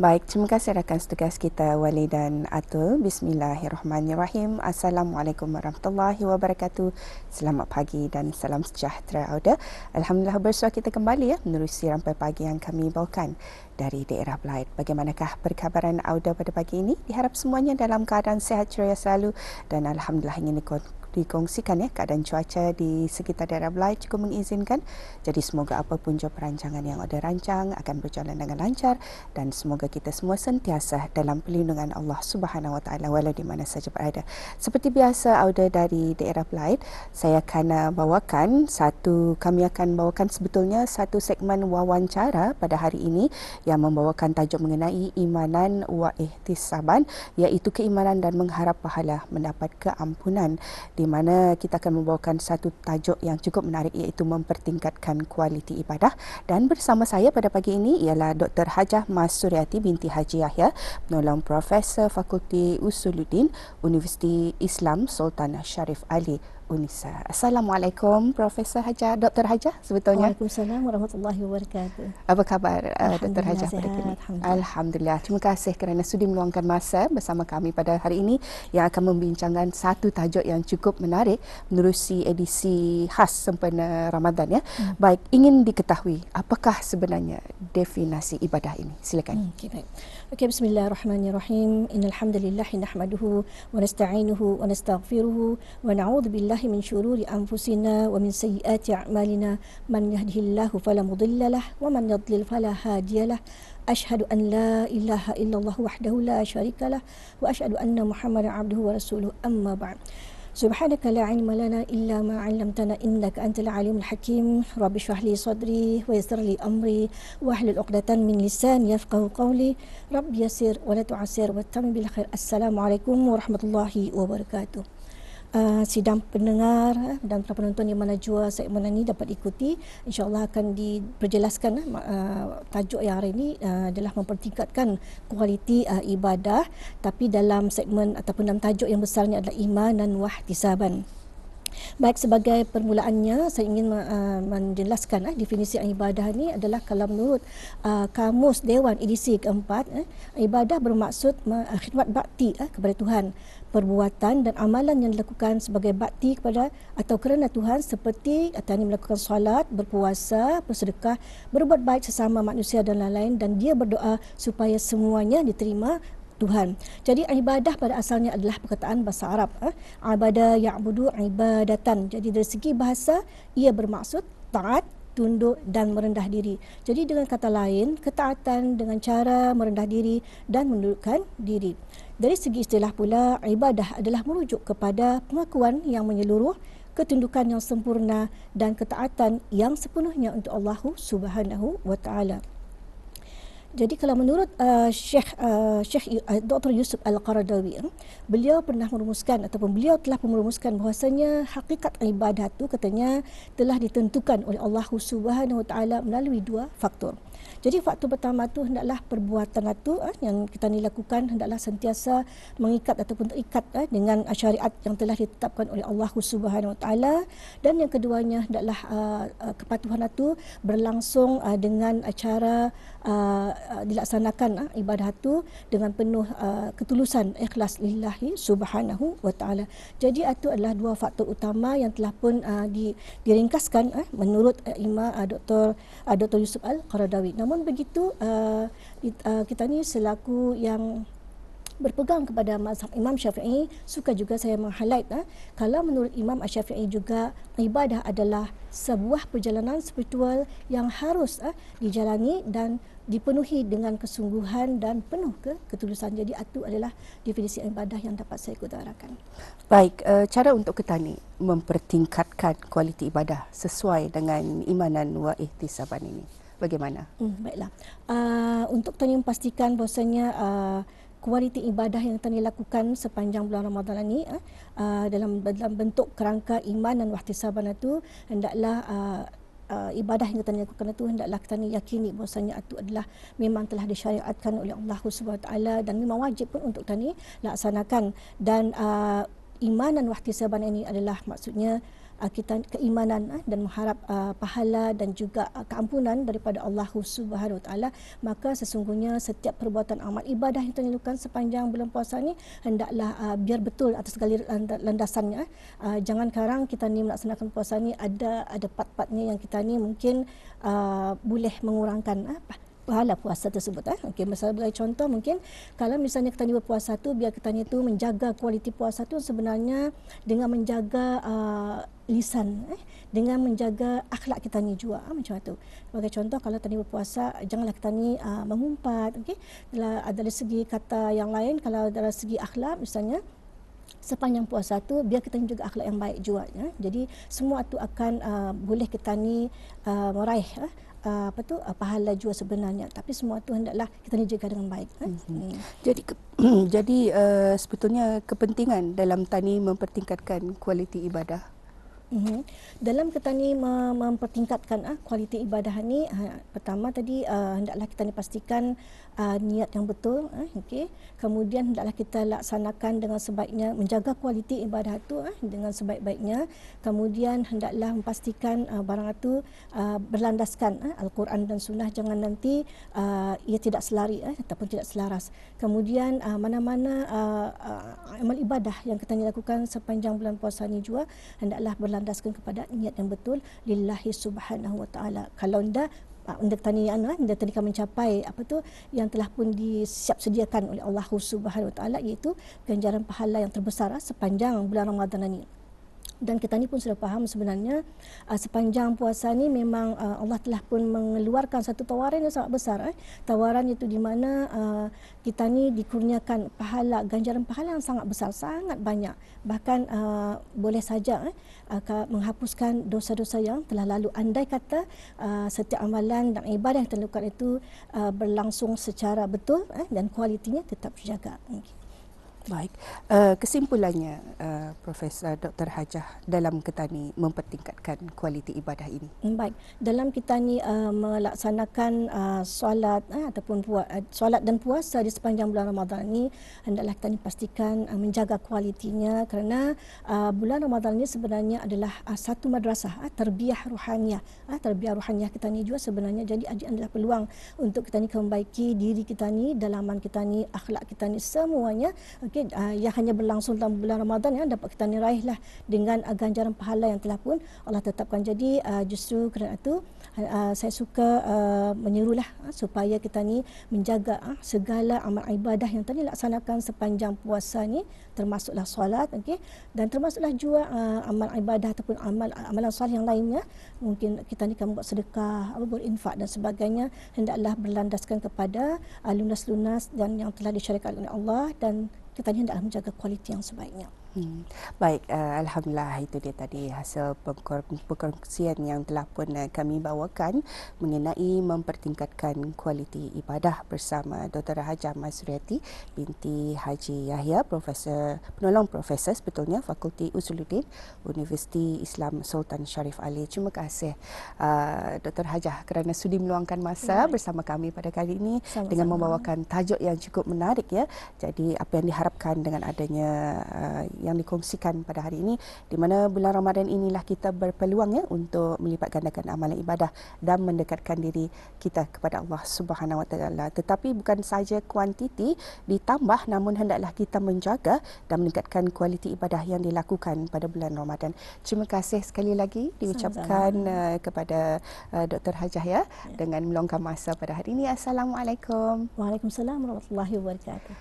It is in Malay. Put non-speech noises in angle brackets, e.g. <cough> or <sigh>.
Baik, terima kasih rakan setugas kita Wali dan Atul. Bismillahirrahmanirrahim. Assalamualaikum warahmatullahi wabarakatuh. Selamat pagi dan salam sejahtera Auda. Alhamdulillah bersua kita kembali ya menerusi rampai pagi yang kami bawakan dari daerah Blythe. Bagaimanakah perkabaran Auda pada pagi ini? Diharap semuanya dalam keadaan sehat ceria selalu dan alhamdulillah ingin dikongsikan ya keadaan cuaca di sekitar daerah Belai cukup mengizinkan. Jadi semoga apapun jua perancangan yang ada rancang akan berjalan dengan lancar dan semoga kita semua sentiasa dalam perlindungan Allah Subhanahu Wa Taala walau di mana saja berada. Seperti biasa Auda dari daerah Belai, saya akan uh, bawakan satu kami akan bawakan sebetulnya satu segmen wawancara pada hari ini yang membawakan tajuk mengenai imanan wa ihtisaban iaitu keimanan dan mengharap pahala mendapat keampunan di mana kita akan membawakan satu tajuk yang cukup menarik iaitu mempertingkatkan kualiti ibadah dan bersama saya pada pagi ini ialah Dr. Hajah Mas Suryati binti Haji Yahya penolong Profesor Fakulti Usuluddin Universiti Islam Sultan Sharif Ali Unisa. Assalamualaikum Profesor Haja, Dr. Haja sebetulnya. Waalaikumsalam warahmatullahi wabarakatuh. Apa khabar uh, Dr. Haja pada kini? Alhamdulillah. Alhamdulillah. Terima kasih kerana sudi meluangkan masa bersama kami pada hari ini yang akan membincangkan satu tajuk yang cukup menarik menerusi edisi khas sempena Ramadan ya. Hmm. Baik, ingin diketahui apakah sebenarnya definisi ibadah ini? Silakan. Hmm, okay, baik. Okay, bismillahirrahmanirrahim. Innalhamdulillah nahmaduhu wa nasta'inuhu wa nastaghfiruhu wa na'udzu billahi min syururi anfusina wa min sayyiati a'malina man yahdihillahu fala mudilla lah wa man yudlil fala hadiyalah. Ashhadu an la ilaha illallah wahdahu la syarika lah wa ashhadu anna Muhammadan abduhu wa rasuluhu amma ba'd. سبحانك لا علم لنا إلا ما علمتنا إنك أنت العليم الحكيم. رب اشرح لي صدري ويسر لي أمري واحلل عقدة من لساني يفقه قولي. رب يسر ولا تعسر واتم بالخير. السلام عليكم ورحمة الله وبركاته. Uh, sidang pendengar uh, dan para penonton yang mana jua segmen ini dapat ikuti. Insyaallah akan diperjelaskan uh, tajuk yang hari ini uh, adalah mempertingkatkan kualiti uh, ibadah. Tapi dalam segmen ataupun dalam tajuk yang besarnya adalah iman dan wahtisaban Baik sebagai permulaannya saya ingin uh, menjelaskan uh, definisi ibadah ini adalah kalau menurut uh, kamus Dewan edisi keempat uh, ibadah bermaksud uh, khidmat bakti uh, kepada Tuhan. Perbuatan dan amalan yang dilakukan sebagai bakti kepada atau kerana Tuhan seperti atau ini melakukan solat, berpuasa, bersedekah, berbuat baik sesama manusia dan lain-lain dan dia berdoa supaya semuanya diterima Tuhan. Jadi ibadah pada asalnya adalah perkataan bahasa Arab. Eh? Ibadah ya'budu ibadatan. Jadi dari segi bahasa ia bermaksud taat, tunduk dan merendah diri. Jadi dengan kata lain, ketaatan dengan cara merendah diri dan mendudukkan diri. Dari segi istilah pula, ibadah adalah merujuk kepada pengakuan yang menyeluruh, ketundukan yang sempurna dan ketaatan yang sepenuhnya untuk Allah Subhanahu wa taala. Jadi kalau menurut uh, Syekh uh, Syekh uh, Dr. Yusuf Al-Qaradawi, uh, beliau pernah merumuskan ataupun beliau telah merumuskan bahasanya hakikat ibadah itu katanya telah ditentukan oleh Allah Subhanahu Wa Taala melalui dua faktor. Jadi faktor pertama tu hendaklah perbuatan itu eh, yang kita ni lakukan hendaklah sentiasa mengikat ataupun terikat eh, dengan syariat yang telah ditetapkan oleh Allah Subhanahu Taala dan yang keduanya hendaklah uh, uh, kepatuhan itu berlangsung uh, dengan cara uh, uh, dilaksanakan uh, ibadah itu dengan penuh uh, ketulusan ikhlas lillahi Subhanahu Wa Taala. Jadi itu adalah dua faktor utama yang telah pun uh, di, diringkaskan uh, menurut uh, Imam uh, Dr. Uh, Dr. Yusuf Al-Qaradawi. Namun begitu uh, uh, kita ni selaku yang berpegang kepada mazhab Imam Syafi'i suka juga saya meng-highlight uh, kalau menurut Imam Syafi'i juga ibadah adalah sebuah perjalanan spiritual yang harus uh, dijalani dan dipenuhi dengan kesungguhan dan penuh ke ketulusan. Jadi itu adalah definisi ibadah yang dapat saya utarakan. Baik, uh, cara untuk kita ni mempertingkatkan kualiti ibadah sesuai dengan imanan wa ihtisaban ini bagaimana? Hmm, baiklah. Uh, untuk tanya pastikan bahasanya uh, kualiti ibadah yang telah dilakukan sepanjang bulan Ramadan ini uh, dalam dalam bentuk kerangka iman dan wahtisaban itu hendaklah uh, uh, ibadah yang kita lakukan itu hendaklah kita yakini bahasanya itu adalah memang telah disyariatkan oleh Allah Subhanahu taala dan memang wajib pun untuk kita laksanakan. Dan uh, iman dan wahtisaban ini adalah maksudnya kita keimanan uh, dan mengharap uh, pahala dan juga uh, keampunan daripada Allah Subhanahu Wa Taala maka sesungguhnya setiap perbuatan amal ibadah yang kita lakukan sepanjang bulan puasa ni hendaklah uh, biar betul atas segala landasannya uh, jangan karang kita ni melaksanakan puasa ni ada ada part-partnya yang kita ni mungkin uh, boleh mengurangkan uh, pahala puasa tersebut eh. Misalnya sebagai contoh mungkin kalau misalnya kita ni berpuasa tu biar kita ni tu menjaga kualiti puasa tu sebenarnya dengan menjaga uh, lisan eh dengan menjaga akhlak kita ni juga ah, macam tu. Sebagai contoh kalau tadi berpuasa janganlah kita ni uh, mengumpat okey. Ada dari segi kata yang lain kalau dari segi akhlak misalnya sepanjang puasa tu biar kita juga akhlak yang baik juga ya. Jadi semua tu akan uh, boleh kita ni uh, meraih uh, Uh, apa tu uh, pahala jua sebenarnya tapi semua tu hendaklah kita jaga dengan baik eh? mm-hmm. hmm. jadi ke, <clears throat> jadi uh, sebetulnya kepentingan dalam tani mempertingkatkan kualiti ibadah Mm-hmm. Dalam kita ni mempertingkatkan ah, kualiti ibadah ni, ha, pertama tadi uh, hendaklah kita ni pastikan uh, niat yang betul. Uh, okay. Kemudian hendaklah kita laksanakan dengan sebaiknya, menjaga kualiti ibadah itu uh, dengan sebaik-baiknya. Kemudian hendaklah memastikan uh, barang itu uh, berlandaskan uh, Al-Quran dan Sunnah. Jangan nanti uh, ia tidak selari uh, ataupun tidak selaras. Kemudian uh, mana-mana uh, uh, amal ibadah yang kita ni lakukan sepanjang bulan puasa ni juga hendaklah berlandaskan berlandaskan kepada niat yang betul lillahi subhanahu wa taala. Kalau anda anda tani anu anda tadi akan mencapai apa tu yang telah pun disiap sediakan oleh Allah Subhanahu wa taala iaitu ganjaran pahala yang terbesar ah, sepanjang bulan Ramadan ini dan kita ni pun sudah faham sebenarnya uh, sepanjang puasa ni memang uh, Allah telah pun mengeluarkan satu tawaran yang sangat besar eh. tawaran itu di mana uh, kita ni dikurniakan pahala ganjaran pahala yang sangat besar sangat banyak bahkan uh, boleh saja eh, uh, menghapuskan dosa-dosa yang telah lalu andai kata uh, setiap amalan dan ibadah yang terlakukan itu uh, berlangsung secara betul eh, dan kualitinya tetap terjaga okay. Baik, uh, kesimpulannya uh, Profesor Dr. Hajah dalam kita ni mempertingkatkan kualiti ibadah ini. Hmm, baik, dalam kita ni uh, melaksanakan uh, solat uh, ataupun puas, uh, solat dan puasa di sepanjang bulan Ramadan ini hendaklah kita ni pastikan uh, menjaga kualitinya kerana uh, bulan Ramadan ini sebenarnya adalah uh, satu madrasah uh, terbiah ruhaniah. Uh, terbiah ruhaniah kita ni juga sebenarnya jadi adalah peluang untuk kita ni membaiki diri kita ni, dalaman kita ni, akhlak kita ni semuanya okay, uh, yang hanya berlangsung dalam bulan Ramadan ya dapat kita niraihlah dengan uh, ganjaran pahala yang telah pun Allah tetapkan. Jadi uh, justru kerana itu uh, saya suka uh, menyerulah uh, supaya kita ni menjaga uh, segala amal ibadah yang tadi laksanakan sepanjang puasa ni termasuklah solat okey dan termasuklah juga uh, amal ibadah ataupun amal amalan soleh yang lainnya mungkin kita ni kan buat sedekah apa berinfak dan sebagainya hendaklah berlandaskan kepada uh, lunas-lunas dan yang telah disyariatkan oleh Allah dan kita ni hendaklah menjaga kualiti yang sebaiknya. Hmm. Baik, uh, Alhamdulillah itu dia tadi hasil perkongsian yang telah pun uh, kami bawakan mengenai mempertingkatkan kualiti ibadah bersama Dr. Hajah Masriati binti Haji Yahya, Profesor penolong Profesor sebetulnya Fakulti Usuluddin Universiti Islam Sultan Sharif Ali. Terima kasih uh, Dr. Hajah kerana sudi meluangkan masa Baik. bersama kami pada kali ini Sama-sama. dengan membawakan tajuk yang cukup menarik ya. Jadi apa yang diharapkan dengan adanya uh, yang dikongsikan pada hari ini di mana bulan Ramadan inilah kita berpeluang ya untuk melipat gandakan amalan ibadah dan mendekatkan diri kita kepada Allah Subhanahu Wa Taala. Tetapi bukan saja kuantiti ditambah namun hendaklah kita menjaga dan meningkatkan kualiti ibadah yang dilakukan pada bulan Ramadan. Terima kasih sekali lagi diucapkan uh, kepada uh, Dr Hajah ya, ya. dengan meluangkan masa pada hari ini. Assalamualaikum. Waalaikumsalam warahmatullahi wabarakatuh